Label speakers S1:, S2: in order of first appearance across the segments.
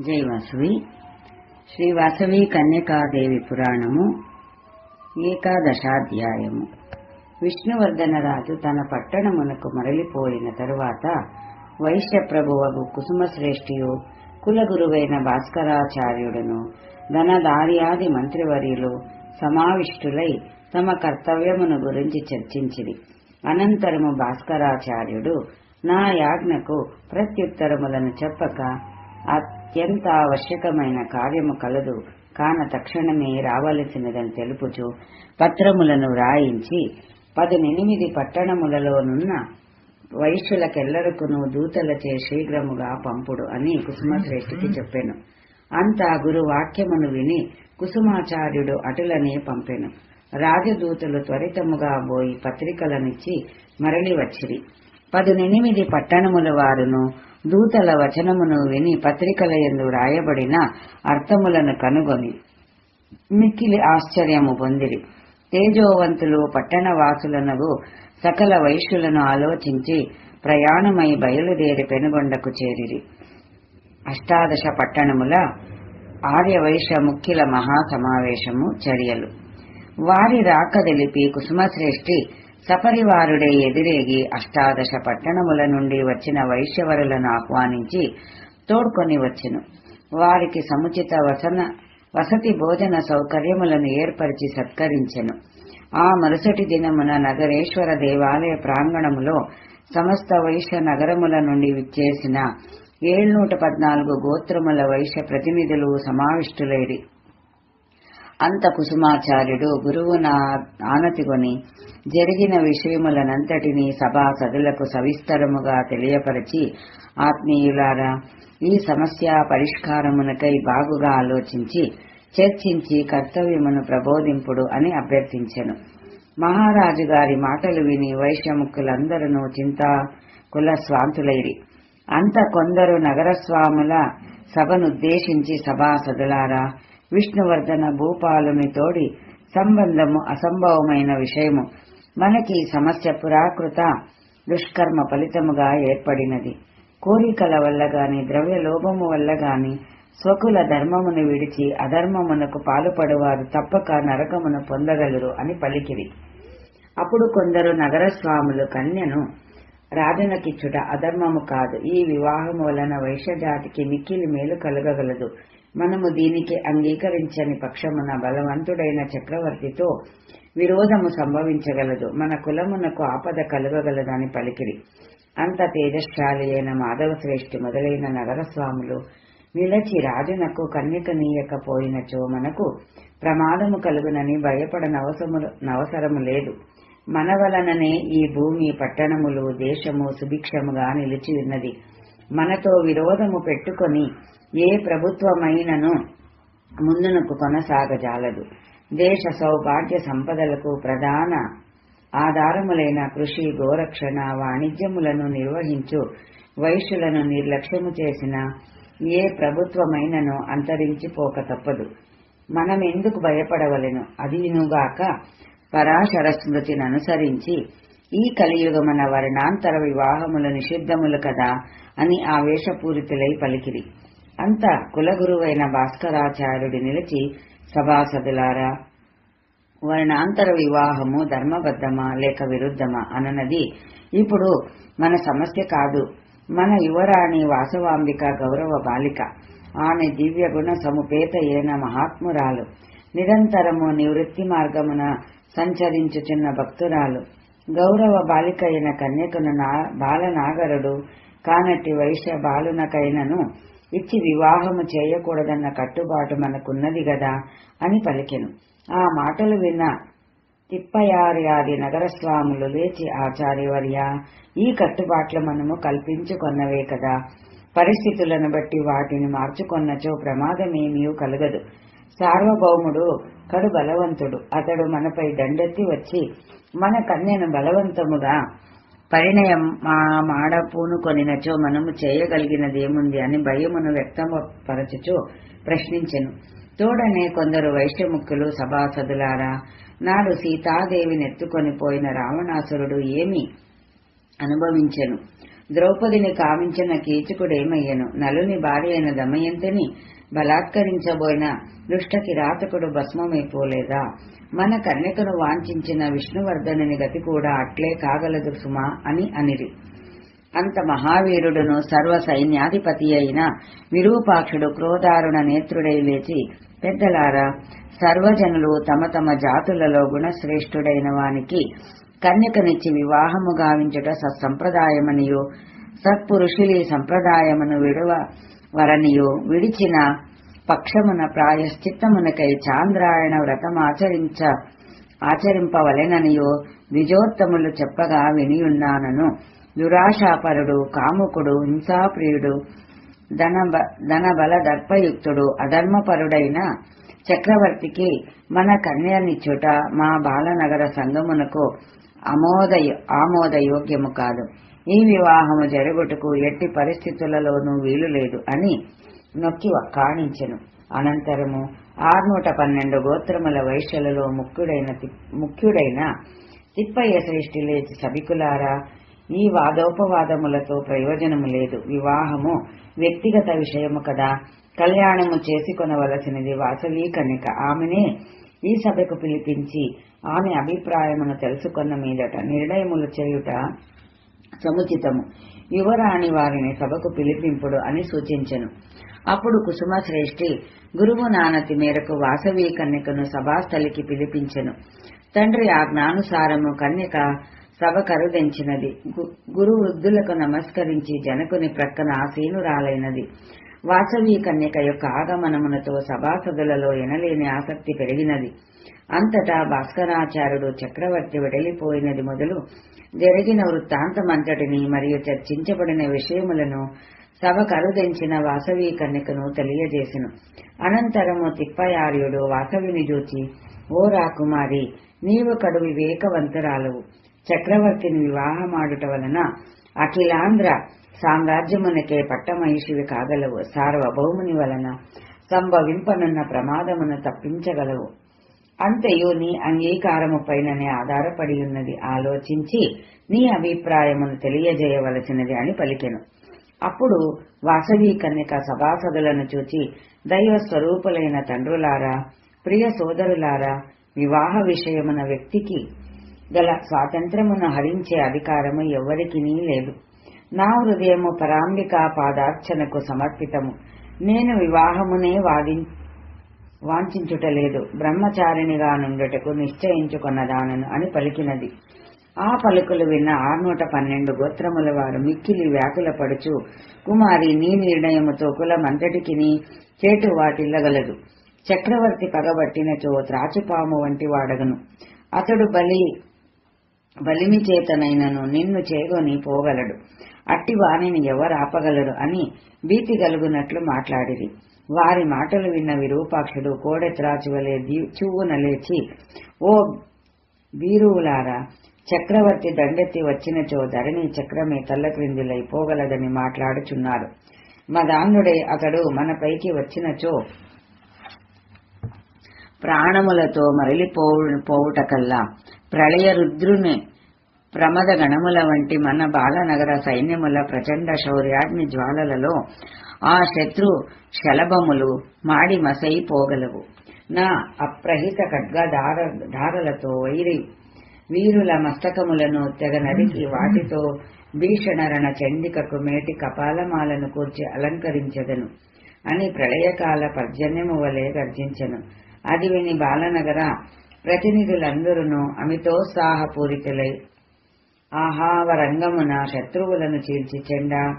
S1: జై వాసవి. శ్రీ వాసవి కన్యకాదేవి పురాణము ఏకాదశాధ్యాయము. విష్ణువర్ధనరాజు తన పట్టణమునకు మరలిపోయిన తరువాత వైశ్యప్రభువగు కుసుమశ్రేష్ఠియు కులగురువైన భాస్కరాచార్యుడును ధనదార్యాది మంత్రివర్యులు సమావిష్టులై తమ కర్తవ్యమును గురించి చర్చించిరి. అనంతరము భాస్కరాచార్యుడు నా యాజ్ఞకు ప్రత్యుత్తరములను చెప్పక అత్యంత ఆవశ్యకమైన కార్యము కలదు. కాన తక్షణమే రావలసినదని తెలుపుచు పత్రములను రాయించి పదునెనిమిది పట్టణములలోనున్న వైశ్యులకెల్లరకును దూతలచే శీఘ్రముగా పంపుడు అని కుసుమశ్రేష్ఠికి చెప్పాను. అంతా గురు వాక్యమును విని కుసుమాచార్యుడు అటులనే పంపెను. రాజదూతలు త్వరితముగా పోయి పత్రికలనిచ్చి మరలి వచ్చిరి పదునెనిమిది పట్టణముల వారును దూతల వచనమును విని పత్రికల ఎందు రాయబడిన అర్థములను కనుగొని. మిక్కిలి ఆశ్చర్యము పొందిరి. తేజోవంతులు పట్టణవాసులనగు సకల వైశ్యులను ఆలోచించి ప్రయాణమై బయలుదేరి పెనుగొండకు చేరిరి. అష్టాదశ పట్టణముల ఆర్యవైశ్య ముఖ్యుల మహాసమావేశము చర్యలు. వారి రాక తెలిపి కుసుమశ్రేష్ఠి సపరివారుడే ఎదిరేగి అష్టాదశ పట్టణముల నుండి వచ్చిన వైశ్యవరులను ఆహ్వానించి తోడ్కొని వచ్చెను. వారికి సముచిత వసన వసతి భోజన సౌకర్యములను ఏర్పరిచి సత్కరించెను. ఆ మరుసటి దినమున నగరేశ్వర దేవాలయ ప్రాంగణములో సమస్త వైశ్య నగరముల నుండి విచ్చేసిన ఏళ్నూట పద్నాలుగు గోత్రముల వైశ్య ప్రతినిధులు సమావిష్టులైరి. అంత కుసుమాచార్యుడు గురువున ఆనతిగొని జరిగిన విషయములనంతటినీ సభా సదులకు సవిస్తరముగా తెలియపరచి ఆత్మీయులారా ఈ సమస్య పరిష్కారమునకై బాగుగా ఆలోచించి చర్చించి కర్తవ్యమును ప్రబోధింపుడు అని అభ్యర్థించెను. మహారాజు గారి మాటలు విని వైశ్యముఖులందరూ చింతా కుల స్వాంతులైరి. అంత కొందరు నగరస్వాముల సభనుద్దేశించి సభాసదులారా విష్ణువర్ధన భూపాలుని తోడి సంబంధము అసంభవమైన విషయము. మనకి సమస్య పురాకృత దుష్కర్మ ఫలితముగా ఏర్పడినది. కోరికల వల్ల గాని ద్రవ్య లోభము వల్ల గాని స్వకుల ధర్మమును విడిచి అధర్మమునకు పాలుపడువారు తప్పక నరకమును పొందగలరు అని పలికిరి. అప్పుడు కొందరు నగరస్వాములు కన్యను రాజనకిచ్చుట అధర్మము కాదు. ఈ వివాహము వలన వైశ్యజాతికి మిక్కిలి మేలు కలగగలదు. మనము దీనికి అంగీకరించని పక్షమున బలవంతుడైన చక్రవర్తితో విరోధము సంభవించగలదు. మన కులమునకు ఆపద కలుగగలదని పలికిరి. అంత తేజశాలి అయిన మాధవశ్రేష్ఠి మొదలైన నగరస్వాములు నిలచి రాజునకు కన్యకనీయకపోయినచో మనకు ప్రమాదము కలుగునని భయపడనవసరము లేదు. మన వలననే ఈ భూమి పట్టణములు దేశము సుభిక్షముగా నిలిచి ఉన్నది. మనతో విరోధము పెట్టుకొని ఏ ప్రభుత్వమైనను ముందునకు కొనసాగజాలదు. దేశ సౌభాగ్య సంపదలకు ప్రధాన ఆధారములైన కృషి గోరక్షణ వాణిజ్యములను నిర్వహించు వైశ్యులను నిర్లక్ష్యము చేసిన ఏ ప్రభుత్వమైనను అంతరించిపోక తప్పదు. మనం ఎందుకు భయపడవలెను? అదినుగాక పరాశర స్మృతిని అనుసరించి ఈ కలియుగమన వర్ణాంతర వివాహములు నిషిద్ధములు కదా అని ఆవేశపూరితులై పలికిరి. అంత కులగురువైన భాస్కరాచార్యుడి నిలిచి సభాసదులారా వర్ణాంతర వివాహము ధర్మబద్ధమా లేక విరుద్ధమా అననది ఇప్పుడు మన సమస్య కాదు. మన యువరాణి వాసవాంబిక గౌరవ బాలిక ఆమె దివ్య గుణ సముపేత ఏన మహాత్మురాలు నిరంతరము నివృత్తి మార్గమున సంచరించుచున్న భక్తురాలు గౌరవ బాలిక అయిన కన్యకును నా బాలనాగరుడు కానట్టి వైశ్య బాలునకైనను ఇచ్చి వివాహము చేయకూడదన్న కట్టుబాటు మనకున్నది గదా అని పలికెను. ఆ మాటలు విన్న తిప్పయార్యాది నగరస్వాములు లేచి ఆచార్యవర్య ఈ కట్టుబాట్లు మనము కల్పించుకొన్నవే కదా. పరిస్థితులను బట్టి వాటిని మార్చుకొన్నచో ప్రమాదమేమీ కలగదు. సార్వభౌముడు కడు బలవంతుడు. అతడు మనపై దండెత్తి వచ్చి మన కన్యను బలవంతముగా పరిణయం మా మాడ పూనుకొనినచో మనము చేయగలిగినదేముంది అని భయమును వ్యక్తపరచుచు ప్రశ్నించెను. తోడనే కొందరు వైశ్యముక్కులు సభాసదులారా నాడు సీతాదేవిని ఎత్తుకొని పోయిన రావణాసురుడు ఏమి అనుభవించెను? ద్రౌపదిని కామించిన కీచకుడేమయ్యను? నలుని భార్య అయిన దమయంతిని బలాత్కరించబోయిన దుష్ట కిరాతకుడు భస్మమైపోలేదా? మన కన్యకను వాంఛించిన విష్ణువర్ధనుని గతి కూడా అట్లే కాగలదు సుమా అని అనిరి. అంత మహావీరుడును సర్వ సైన్యాధిపతి అయిన విరూపాక్షుడు క్రోధారుణ నేత్రుడై లేచి పెద్దలారా సర్వజనులు తమ తమ జాతులలో గుణశ్రేష్ఠుడైన వానికి కన్యకనిచ్చి వివాహము గావించుట సత్సంప్రదాయమనియు సత్పురుషులి సంప్రదాయమును విడువ వరనియు విడిచిన పక్షమున ప్రాయశ్చిత్తమునకై చాంద్రాయణ వ్రతం ఆచరించ ఆచరింపవలెననియో విజోత్తములు చెప్పగా వినియున్నానను. దురాశాపరుడు కాముకుడు హింసాప్రియుడు ధనబ ధనబల దర్పయుక్తుడు అధర్మపరుడైన చక్రవర్తికి మన కన్యనిచ్చుట మా బాలనగర సంగమునకు అమోదయ ఆమోదయోగ్యము కాదు. ఈ వివాహము జరుగుటకు ఎట్టి పరిస్థితులలోనూ వీలు లేదు అని నొక్కి కాణించెను. అనంతరము ఆర్నూట పన్నెండు గోత్రముల వైశ్యలలో ముఖ్యుడైన ముఖ్యుడైన తిప్పయ్య శ్రేష్ఠి లేచి సభికులారా ఈ వాదోపవాదములతో ప్రయోజనము లేదు. వివాహము వ్యక్తిగత విషయము కదా. కళ్యాణము చేసుకొనవలసినది వాసవి కన్యక. ఆమెనే ఈ సభకు పిలిపించి ఆమె అభిప్రాయమును తెలుసుకున్న మీదట నిర్ణయములు చేయుట సముచితము. యువరాణి వారిని సభకు పిలిపింపుడు అని సూచించెను. అప్పుడు కుసుమ శ్రేష్ఠి గురువు నానతి మేరకు వాసవి కన్యకను సభాస్థలికి పిలిపించెను. తండ్రి ఆజ్ఞానుసారము కన్యక సభ కరుదించినది. గురు వృద్ధులకు నమస్కరించి జనకుని ప్రక్కన ఆసీనురాలైనది. వాసవీ కన్యక యొక్క ఆగమనమునతో సభాసదులలో ఎనలేని ఆసక్తి పెరిగినది. అంతటా భాస్కరాచార్యుడు చక్రవర్తి వెడలిపోయినది మొదలు జరిగిన వృత్తాంతమంతటిని మరియు చర్చించబడిన విషయములను సభ కరుదించిన వాసవీ కన్యకను తెలియజేసెను. అనంతరము తిప్పయార్యుడు వాసవిని చూచి ఓ రాకుమారి నీవు కడు వివేకవంతురాలవు. చక్రవర్తిని వివాహమాడుట వలన అఖిలాంధ్ర సామ్రాజ్యమునకే పట్టమహిషివి కాగలవు. సార్వభౌముని వలన సంభవింపనున్న ప్రమాదమును తప్పించగలవు. అంతయు నీ అంగీకారము పైననే ఆధారపడి ఉన్నది. ఆలోచించి నీ అభిప్రాయమును తెలియజేయవలసినది అని పలికెను. అప్పుడు వాసవి కన్యక సభాసదులను చూచి దైవ స్వరూపులైన తండ్రులారా ప్రియ సోదరులారా వివాహ విషయమున వ్యక్తికి గల స్వాతంత్రమును హరించే అధికారము ఎవ్వరికీ లేదు. నా హృదయము పరాంబికా పాదార్చనకు సమర్పితము. నేను వివాహమునే వాది వాంఛించుటలేదు. బ్రహ్మచారిణిగా నుండుటకు నిశ్చయించుకొన్నదానను అని పలికినది. ఆ పలుకులు విన్న ఆర్నూట పన్నెండు గోత్రముల వారు మిక్కిలి వ్యాకుల పడుచు కుమారి నీ నిర్ణయముతో కులమంతటికి చేటు వాటిల్లగలదు. చక్రవర్తి పగబట్టినచో త్రాచుపాము వంటి వాడగను. అతడు బలి బలిమి చేతనైనను నిన్ను చేగొని పోగలడు. అట్టి వాణిని ఎవరు ఆపగలరు అని భీతి కలుగునట్లు మాట్లాడిరి. వారి మాటలు విన్న విరూపాక్షుడు కోడెత్రాచువలే దీ- చువ్వున లేచి ఓ వీరువులారా చక్రవర్తి దండెత్తి వచ్చినచో ధరణి చక్రమే తల్లక్రిందులై పోగలదని మాట్లాడుచున్నారు. మదాన్నుడై అతడు మన పైకి వచ్చినచో ప్రాణములతో మరలిపోవు పోవుటకల్లా ప్రళయ రుద్రుని ప్రమద గణముల వంటి మన బాలనగర సైన్యముల ప్రచండ శౌర్యాగ్ని జ్వాలలలో ఆ శత్రు శలభములు మాడి మసైపోగలవు నా అప్రహిత ఖడ్గ దార ధారలతో వైరి వీరుల మస్తకములను తెగ నరికి వాటితో భీషణరణ చండికకు మేటి కపాలమాలను కూర్చి అలంకరించెదను. అని ప్రళయకాల పర్జన్యము వలె గర్జించెను. అది విని బాలనగర ప్రతినిధులందరూ అమితోత్సాహపూరితులై ఆహావరంగమున శత్రువులను చీల్చి చెండా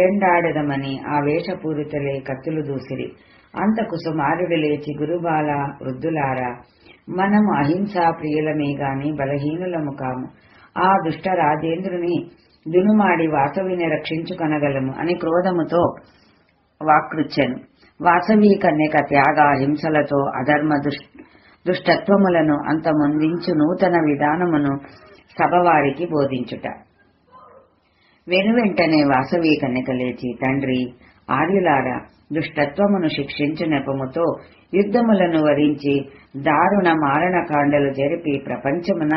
S1: చెండాడదమని వేషపూరితలే కత్తులు దూసిరి. అంత సుమారుడు లేచి గురుబాల వృద్ధులారా మనము అహింసా ప్రియులమే గాని బలహీనులము కాము. ఆ దుష్ట రాజేంద్రుని దునుమాడి వాసవిని రక్షించుకొనగలము అని క్రోధముతో వాకృచ్చెను. వాసవి కన్యక త్యాగ హింసలతో అధర్మ దుష్- దుష్టత్వములను అంతమొందించు నూతన విధానమును సభవారికి బోధించుట. వెనువెంటనే వాసవి కన్యక లేచి తండ్రి ఆర్యులారా దుష్టత్వమును శిక్షించు నెపముతో యుద్ధములను వరించి దారుణ మారణకాండలు జరిపి ప్రపంచమున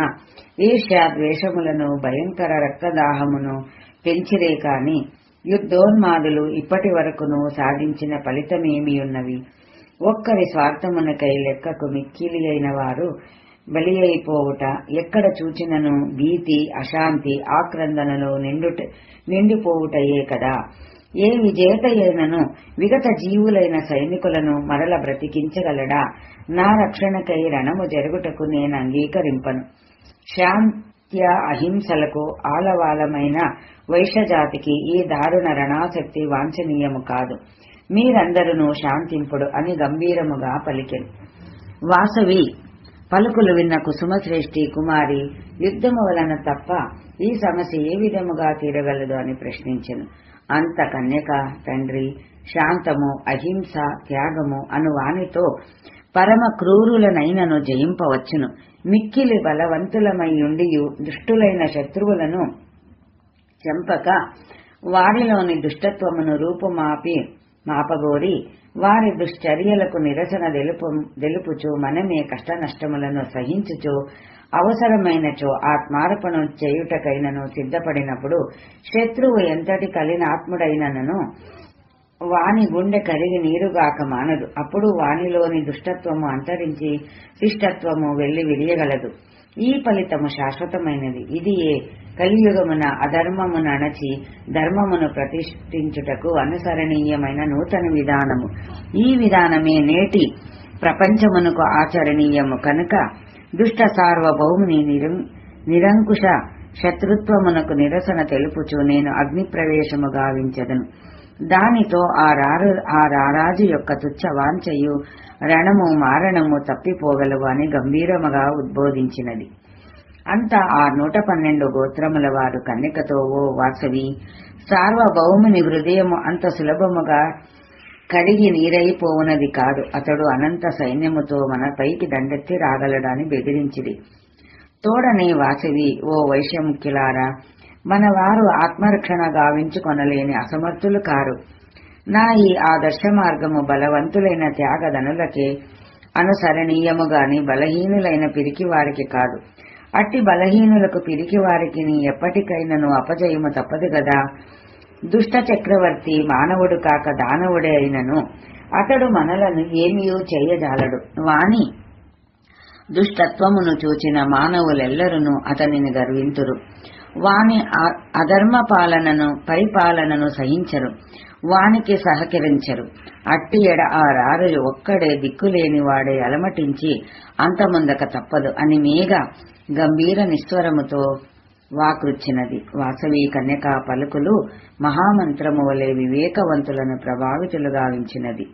S1: ఈర్ష్య ద్వేషములను భయంకర రక్తదాహమును పెంచిరే కాని యుద్ధోన్మాదులు ఇప్పటి వరకును సాధించిన ఫలితమేమియున్నవి? ఒక్కరి స్వార్థమునకై లెక్కకు మిక్కిలి అయిన వారు బలి అయిపోవుట ఎక్కడ చూచినను భీతి అశాంతి ఆక్రందనలో నిండుట నిండిపోవుటయే కదా? ఏ విజేతయైనను విగత జీవులైన సైనికులను మరల బ్రతికించగలడా? నా రక్షణకై రణము జరుగుటకు నేను అంగీకరింపను. శాంత్య అహింసలకు ఆలవాలమైన వైశ్యజాతికి ఈ దారుణ రణాశక్తి వాంఛనీయము కాదు. మీరందరూ శాంతింపుడు అని గంభీరముగా పలికెను. వాసవి పలుకులు విన్న కుసుమశ్రేష్ఠి కుమారి యుద్ధము వలన తప్ప ఈ సమస్య ఏ విధముగా తీరగలదు? అని ప్రశ్నించెను. అంత కన్యక తండ్రి శాంతము అహింస త్యాగము అను వానితో పరమ క్రూరులనైనను జయింపవచ్చును. మిక్కిలి బలవంతులమైయుండియు దుష్టులైన శత్రువులను చెంపక వారిలోని దుష్టత్వమును రూపుమాపి మాపగోరి వారి దుశ్చర్యలకు నిరసన తెలుపు తెలుపుచు మనమే కష్ట నష్టములను సహించుచు అవసరమైనచో ఆత్మార్పణం చేయుటకైనను సిద్ధపడినప్పుడు శత్రువు ఎంతటి కలినాత్ముడైనను వాని గుండె కరిగి నీరుగాక మానదు. అప్పుడు వానిలోని దుష్టత్వము అంతరించి శిష్టత్వము వెళ్ళి విరియగలదు ఈ ఫలితము శాశ్వతమైనది. ఇది ఏ కలియుగమున అధర్మమును అణచి ధర్మమును ప్రతిష్ఠించుటకు అనుసరణీయమైన నూతన విధానము. ఈ విధానమే నేటి ప్రపంచమునకు ఆచరణీయము. కనుక దుష్ట సార్వభౌముని నిరంకుశ శత్రుత్వమునకు నిరసన తెలుపుచు నేను అగ్ని ప్రవేశము గావించదను. దానితో ఆ రారు ఆ రారాజు యొక్క తుచ్చ వాంఛయు రణము మారణము తప్పిపోగలవు అని గంభీరముగా ఉద్బోధించినది. అంతా ఆ నూట పన్నెండు గోత్రముల వారు కన్నికతో ఓ వాసవి సార్వభౌముని హృదయము అంత సులభముగా కడిగి నీరైపోవునది కాదు. అతడు అనంత సైన్యముతో మన పైకి దండెత్తి రాగలడని బెదిరించిది తోడనే వాసవి ఓ వైశ్యముఖ్యులారా మన వారు ఆత్మరక్షణ గావించుకొనలేని అసమర్థులు కారు. నా ఈ ఆదర్శ మార్గము బలవంతులైన త్యాగదనులకే అనుసరణీయముగాని బలహీనులైన పిరికి వారికి కాదు. అట్టి బలహీనులకు పిరికి వారికి ఎప్పటికైనను అపజయము తప్పదు గదా. దుష్ట చక్రవర్తి మానవుడు కాక దానవుడే అయినను. అతడు మనలను ఏమీయూ చేయజాలడు. వాని దుష్టత్వమును చూచిన మానవులెల్లరూ అతనిని గర్వింతురు. వాని అధర్మ పాలనను పరిపాలనను సహించరు. వానికి సహకరించరు. అట్టి ఎడ ఆ రారు ఒక్కడే దిక్కులేని వాడే అలమటించి అంతముందక తప్పదు అని మేఘ గంభీర నిస్వరముతో వాకృచ్చినది. వాసవి కన్యకా పలుకులు మహామంత్రము వలె వివేకవంతులను ప్రభావితులు గావించినది.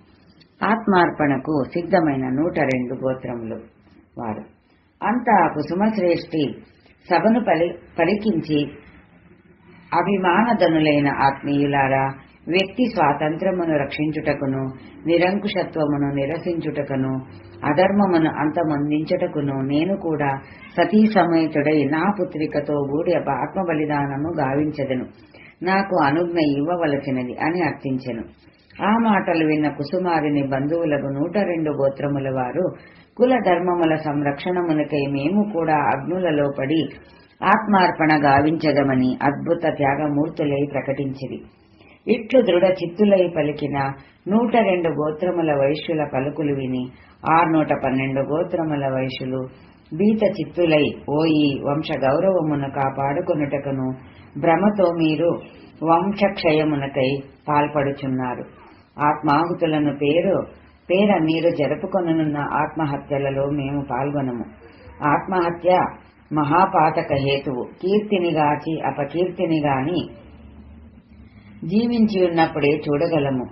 S1: ఆత్మార్పణకు సిద్ధమైన నూట రెండు గోత్రములు వారు. అంతా కుసుమశ్రేష్ఠి సభను పలి పలికించి అభిమానధనులైన ఆత్మీయులారా వ్యక్తి స్వాతంత్రమును రక్షించుటకును నిరంకుశత్వమును నిరసించుటకును అధర్మమును అంతమందించుటకును నేను కూడా సతీ సమేతుడై నా పుత్రికతో గూడి ఆత్మ బలిదానము గావించదను. నాకు అనుజ్ఞ ఇవ్వవలసినది అని అర్థించెను. ఆ మాటలు విన్న కుసుమారిని బంధువులకు నూట రెండు గోత్రముల వారు కుల ధర్మముల సంరక్షణమునకై మేము కూడా అగ్నులలో పడి ఆత్మార్పణ గావించదమని అద్భుత త్యాగమూర్తులై ప్రకటించిరి. ఇట్లు దృఢ చిత్తులై పలికిన నూట రెండు గోత్రముల వైశ్యుల పలుకులు విని ఆర్నూట పన్నెండు గోత్రముల వైశ్యులు బీత చిత్తులై ఓయి వంశ గౌరవమును కాపాడుకొనుటకును భ్రమతో మీరు వంశక్షయమునకై పాల్పడుచున్నారు. ఆత్మాహుతులను పేరు పేర మీరు జరుపుకొనున్న ఆత్మహత్యలలో మేము పాల్గొనము. ఆత్మహత్య మహాపాతక హేతువు. కీర్తిని గాచి అపకీర్తిని గాని జీవించి ఉన్నప్పుడే చూడగలము.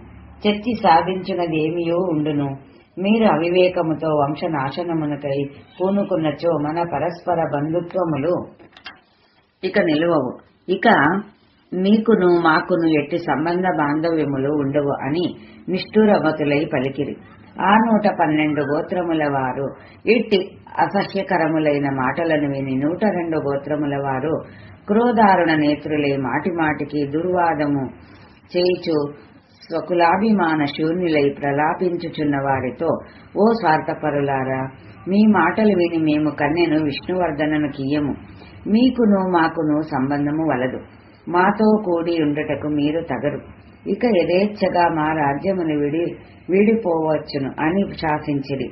S1: చర్చి సాధించినదేమియో ఉండును. మీరు అవివేకముతో వంశనాశనమునకై పూనుకున్నచో మన పరస్పర బంధుత్వములు ఇక నిలువవు. ఇక మీకును మాకును ఎట్టి సంబంధ బాంధవ్యములు ఉండవు అని నిష్ఠురమతులై పలికిరి. ఆ నూట పన్నెండు గోత్రముల వారు ఇట్టి అసహ్యకరములైన మాటలను విని నూట రెండు గోత్రముల వారు క్రోధారుణ నేత్రులై మాటిమాటికి దుర్వాదము చేయిచు స్వకులాభిమాన శూన్యులై ప్రలాపించుచున్న వారితో ఓ స్వార్థపరులారా మీ మాటలు విని మేము కన్నెను విష్ణువర్ధనను కీయము మీకును మాకును సంబంధము వలదు. మాతో కూడి ఉండుటకు మీరు తగరు. ఇక యథేచ్ఛగా మా రాజ్యమును విడి వీడిపోవచ్చును అని శాసించిరి.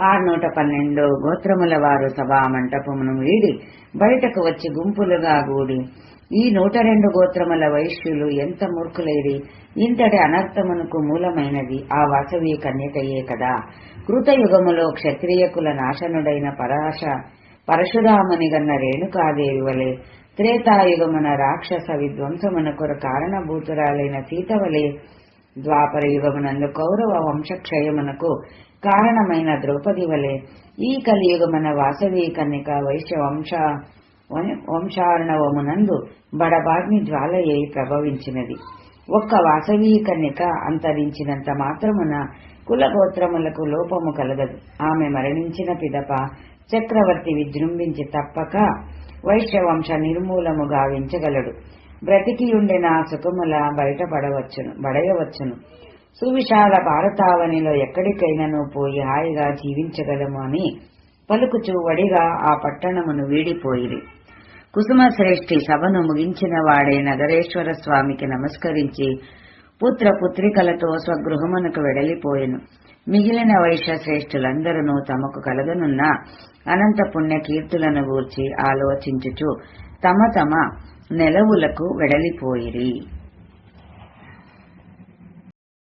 S1: ఆరునూట పన్నెండు గోత్రముల వారు సభా మంటపమును వీడి బయటకు వచ్చి గుంపులుగా గూడి ఈ నూట రెండు గోత్రముల వైశ్యులు ఎంత మూర్ఖులైరి? ఇంతటి అనర్థమునకు మూలమైనది ఆ వాసవి కన్యకయే కదా. కృతయుగములో క్షత్రియకుల నాశనుడైన పరాశ పరశురాముని గన్న రేణుకాదేవి వలె త్రేతాయుగమున రాక్షస విధ్వంసమునకు కారణభూతురాలైన సీతవలి ద్వాపర యుగమునందు కౌరవ వంశక్షయమునకు కారణమైన ద్రౌపది వలె ఈ కలియుగమున వాసవి కన్యక వైశ్య వంశ వంశార్ణవమునందు బడబాగ్ని జ్వాలయ్యి ప్రభవించినది. ఒక్క వాసవి కన్యక అంతరించినంత మాత్రమున కులగోత్రములకు లోపము కలగదు. ఆమె మరణించిన పిదప చక్రవర్తి విజృంభించి తప్పక వైశ్యవంశ నిర్మూలము గావించగలడు. బ్రతికియుండిన సుఖముల బయటపడవచ్చును బడయవచ్చును సువిశాల భారతావనిలో ఎక్కడికైనాను పోయి హాయిగా జీవించగలము అని పలుకుచూ వడిగా ఆ పట్టణమును వీడిపోయిరి. కుసుమశ్రేష్ఠి సభను ముగించిన వాడే నగరేశ్వర స్వామికి నమస్కరించి పుత్ర పుత్రికలతో స్వగృహమునకు వెడలిపోయెను. మిగిలిన వైశ్య శ్రేష్ఠులందరూ తమకు కలగనున్న అనంత పుణ్య కీర్తులను గూర్చి ఆలోచించుచు తమ తమ నెలవులకు వెడలిపోయిరి.